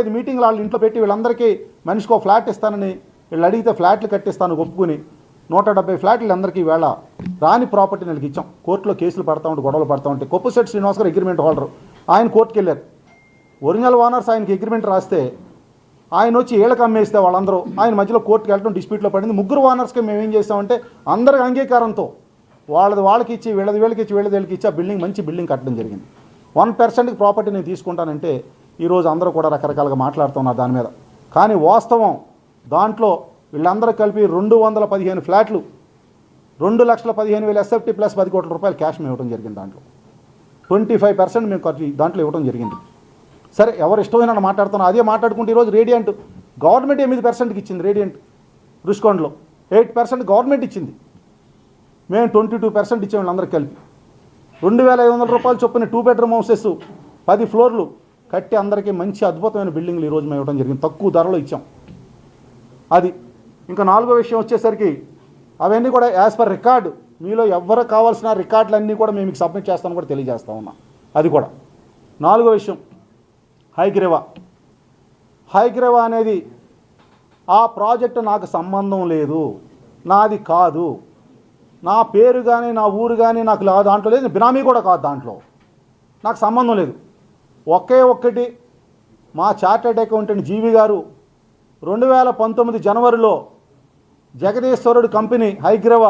ఐదు మీటింగ్లు వాళ్ళు ఇంట్లో పెట్టి వీళ్ళందరికీ మనిషికి ఒక ఫ్లాట్ ఇస్తానని వీళ్ళు అడిగితే ఫ్లాట్లు కట్టిస్తాను ఒప్పుకుని నూట డెబ్బై ఫ్లాట్లు అందరికీ వేళ రాని ప్రాపర్టీ నెలకి ఇచ్చాం. కోర్టులో కేసులు పడతా ఉంటే గొడవలు పడతా ఉంటే. కొప్పుశెట్టి శ్రీనివాస్ గారు అగ్రిమెంట్ హోల్డర్ ఆయన కోర్టుకి వెళ్ళారు. ఒరిజినల్ ఓనర్స్ ఆయనకి అగ్రిమెంట్ రాస్తే ఆయన వచ్చి ఏళ్ళకి అమ్మేస్తే వాళ్ళందరూ ఆయన మధ్యలో కోర్టుకి వెళ్ళడం డిస్ప్యూట్లో పడింది. ముగ్గురు ఓనర్స్కి మేము ఏం చేస్తామంటే అందరి అంగీకారంతో వాళ్ళది వాళ్ళకి ఇచ్చి వీళ్ళది వీళ్ళకి ఇచ్చి వీళ్ళది వీళ్ళకి ఇచ్చి ఆ బిల్డింగ్ మంచి బిల్డింగ్ కట్టడం జరిగింది. వన్ పర్సెంట్కి ప్రాపర్టీ నేను తీసుకుంటానంటే ఈరోజు అందరూ కూడా రకరకాలుగా మాట్లాడుతున్నారు దాని మీద. కానీ వాస్తవం దాంట్లో వీళ్ళందరూ కలిపి రెండు వందల పదిహేను ఫ్లాట్లు రెండు లక్షల పదిహేను వేల ఎస్ఎఫ్టీ ప్లస్ పది కోట్ల రూపాయలు క్యాష్ మేము ఇవ్వడం జరిగింది దాంట్లో. ట్వంటీ ఫైవ్ పర్సెంట్ మేము ఖర్చు దాంట్లో ఇవ్వడం జరిగింది. సరే ఎవరు ఇష్టమైన మాట్లాడుతున్నా అదే మాట్లాడుకుంటే ఈరోజు రేడియంట్. గవర్నమెంట్ ఎనిమిది పర్సెంట్కి ఇచ్చింది రేడియంట్ రుషికొండలో. ఎయిట్ పర్సెంట్ గవర్నమెంట్ ఇచ్చింది. మేము ట్వంటీ టూ పర్సెంట్ ఇచ్చాము వీళ్ళందరికీ కలిపి. రెండు వేల ఐదు వందల రూపాయలు చొప్పున టూ బెడ్రూమ్ హౌసెస్ పది ఫ్లోర్లు కట్టి అందరికీ మంచి అద్భుతమైన బిల్డింగ్లు ఈరోజు మేము ఇవ్వడం జరిగింది. తక్కువ ధరలో ఇచ్చాం. అది. ఇంకా నాలుగో విషయం వచ్చేసరికి అవన్నీ కూడా యాజ్ పర్ రికార్డు మీలో ఎవరు కావాల్సిన రికార్డులన్నీ కూడా మేము మీకు సబ్మిట్ చేస్తామని కూడా తెలియజేస్తా ఉన్నాం. అది కూడా. నాలుగో విషయం హైగ్రేవా. హైగ్రేవా అనేది ఆ ప్రాజెక్టు నాకు సంబంధం లేదు. నాది కాదు. నా పేరు కానీ నా ఊరు కానీ నాకు దాంట్లో లేదు. బినామీ కూడా కాదు దాంట్లో. నాకు సంబంధం లేదు. ఒకే ఒక్కటి మా చార్టెడ్ అకౌంటెంట్ జీవి గారు రెండు వేల పంతొమ్మిది జనవరిలో జగదీశ్వరుడు కంపెనీ హైగ్రవ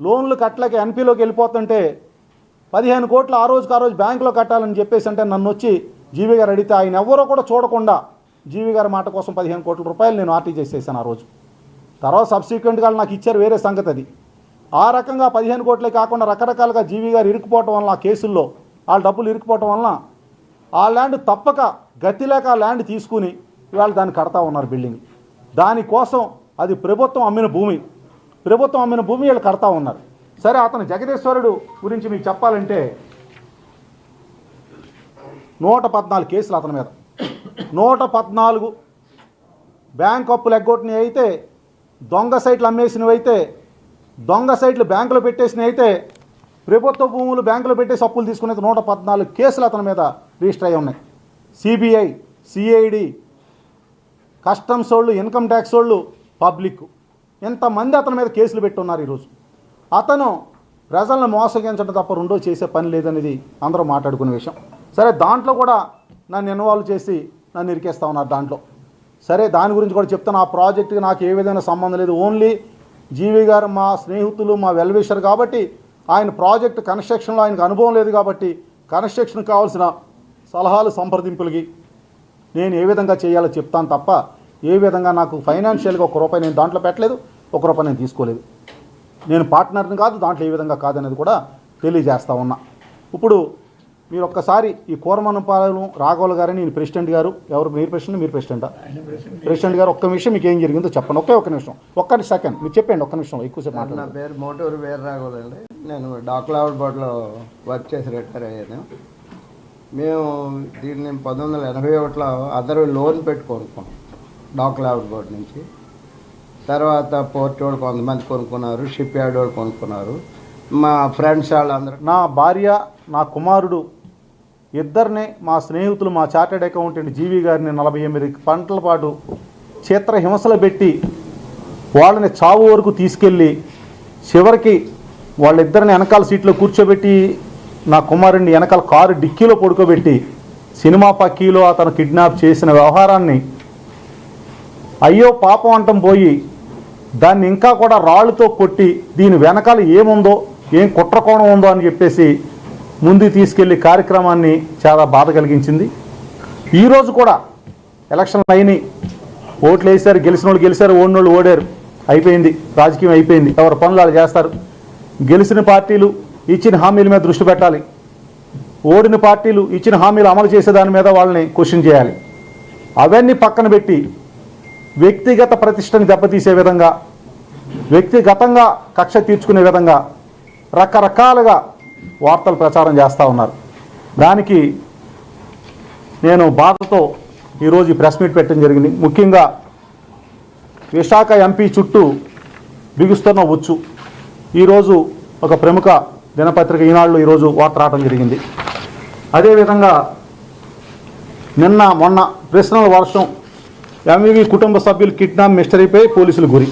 లోన్లు కట్టలేక ఎన్పీలోకి వెళ్ళిపోతుంటే పదిహేను కోట్లు ఆ రోజుకి ఆ రోజు బ్యాంకులో కట్టాలని చెప్పేసి అంటే నన్ను వచ్చి జీవి గారు అడిగితే ఆయన ఎవరో కూడా చూడకుండా జీవి గారి మాట కోసం పదిహేను కోట్ల రూపాయలు నేను ఆర్టీ చేసేసాను ఆ రోజు. తర్వాత సబ్సిక్వెంట్గా నాకు ఇచ్చారు వేరే సంగతి అది. ఆ రకంగా పదిహేను కోట్లే కాకుండా రకరకాలుగా జీవి గారు ఇరుక్కుపోవటం వల్ల ఆ కేసుల్లో వాళ్ళ డబ్బులు ఇరుక్కుపోవటం వలన ఆ ల్యాండ్ తప్పక గతి లేక ఆ ల్యాండ్ తీసుకుని ఇవాళ దాన్ని కడతా ఉన్నారు బిల్డింగ్. దానికోసం అది ప్రభుత్వం అమ్మిన భూమి. ప్రభుత్వం అమ్మిన భూమి వీళ్ళు కడతా ఉన్నారు. సరే అతను జగదీశ్వరుడు గురించి మీకు చెప్పాలంటే నూట పద్నాలుగు కేసులు అతని మీద. నూట పద్నాలుగు బ్యాంక్ అప్పులు ఎగ్గొట్టినవి అయితే దొంగ సైట్లు అమ్మేసినవి అయితే దొంగ సైట్లు బ్యాంకులో పెట్టేసినవి అయితే ప్రభుత్వ భూములు బ్యాంకులో పెట్టేసి అప్పులు తీసుకునేది నూట పద్నాలుగు కేసులు అతని మీద రిజిస్టర్ అయి ఉన్నాయి. సిబిఐ సిఐడి కస్టమ్స్ వాళ్ళు ఇన్కమ్ ట్యాక్స్ వాళ్ళు పబ్లిక్. ఎంతమంది అతని మీద కేసులు పెట్టున్నారు ఈరోజు? అతను ప్రజలను మోసగించడం తప్ప రెండో చేసే పని లేదనేది అందరూ మాట్లాడుకునే విషయం. సరే దాంట్లో కూడా నన్ను ఇన్వాల్వ్ చేసి నన్ను ఇరికేస్తా ఉన్నారు దాంట్లో. సరే దాని గురించి కూడా చెప్తాను. ఆ ప్రాజెక్టుకి నాకు ఏ విధమైన సంబంధం లేదు. ఓన్లీ జీవి గారు మా స్నేహితులు మా వెల్విషర్ కాబట్టి ఆయన ప్రాజెక్ట్ కన్స్ట్రక్షన్లో ఆయనకు అనుభవం లేదు కాబట్టి కన్స్ట్రక్షన్ కావాల్సిన సలహాలు సంప్రదింపులకి నేను ఏ విధంగా చేయాలో చెప్తాను తప్ప ఏ విధంగా నాకు ఫైనాన్షియల్గా ఒక రూపాయి నేను దాంట్లో పెట్టలేదు ఒక రూపాయి నేను తీసుకోలేదు. నేను పార్ట్నర్ని కాదు దాంట్లో ఏ విధంగా కాదనేది కూడా తెలియజేస్తా ఉన్నా. ఇప్పుడు మీరు ఒక్కసారి ఈ కూరమనపాలెం రాఘవల్ గారని నేను ప్రెసిడెంట్ గారు ఎవరు? మీరు ప్రెసిడెంట్? మీరు ప్రెసిడెంటా? ప్రెసిడెంట్ గారు ఒక్క నిమిషం మీకు ఏం జరిగిందో చెప్పండి. ఒకే ఒక్క నిమిషం ఒక్క సెకండ్ మీరు చెప్పండి ఒక్క నిమిషం ఎక్కువసేపు నా పేరు మోటూరు వీర అండి. నేను డాక్లావుడ్ బోర్డ్లో వర్క్ చేసి రిటైర్ అయ్యాను. మేము దీన్ని పంతొమ్మిది వందల ఎనభై ఒకటిలో అందరూ లోన్ పెట్టి కొనుక్కున్నాం డాక్లావుడ్ బోర్డ్ నుంచి. తర్వాత పోర్ట్ వాళ్ళు కొంతమంది కొనుక్కున్నారు షిప్ యార్డ్ వాళ్ళు కొనుక్కున్నారు. మా ఫ్రెండ్స్ వాళ్ళందరూ నా భార్య నా కుమారుడు ఇద్దరిని మా స్నేహితులు మా చార్టెడ్ అకౌంటెంట్ జీవి గారిని నలభై ఎనిమిది పంటల పాటు చిత్ర హింసలు పెట్టి వాళ్ళని చావు వరకు తీసుకెళ్ళి చివరికి వాళ్ళిద్దరిని వెనకాల సీట్లో కూర్చోబెట్టి నా కుమారుడిని వెనకాల కారు డిక్కీలో పడుకోబెట్టి సినిమా పక్కీలో అతను కిడ్నాప్ చేసిన వ్యవహారాన్ని అయ్యో పాపం అంటం పోయి దాన్ని ఇంకా కూడా రాళ్ళతో కొట్టి దీని వెనకాల ఏముందో ఏం కుట్రకోణం ఉందో అని చెప్పేసి ముందు తీసుకెళ్ళి కార్యక్రమాన్ని చాలా బాధ కలిగించింది. ఈరోజు కూడా ఎలక్షన్లు అయినాయి ఓట్లు వేశారు గెలిచిన వాళ్ళు గెలిచారు ఓడినోళ్ళు ఓడారు. అయిపోయింది రాజకీయం అయిపోయింది. ఎవరి పనులు వాళ్ళు చేస్తారు? గెలిచిన పార్టీలు ఇచ్చిన హామీల మీద దృష్టి పెట్టాలి. ఓడిన పార్టీలు ఇచ్చిన హామీలు అమలు చేసే దాని మీద వాళ్ళని క్వశ్చన్ చేయాలి. అవన్నీ పక్కన పెట్టి వ్యక్తిగత ప్రతిష్టని దెబ్బతీసే విధంగా వ్యక్తిగతంగా కక్ష తీర్చుకునే విధంగా రకరకాలుగా వార్తలు ప్రచారం చేస్తూ ఉన్నారు. దానికి నేను బాధతో ఈరోజు ఈ ప్రెస్ మీట్ పెట్టడం జరిగింది. ముఖ్యంగా విశాఖ ఎంపీ చుట్టూ బిగుస్తున్న వచ్చు ఈరోజు ఒక ప్రముఖ దినపత్రిక ఈనాళ్ళు ఈరోజు వార్త రావడం జరిగింది. అదేవిధంగా నిన్న మొన్న ప్రశ్నల వర్షం ఎంవివి కుటుంబ సభ్యులు కిడ్నాప్ మిస్టరీపై పోలీసులు గురి.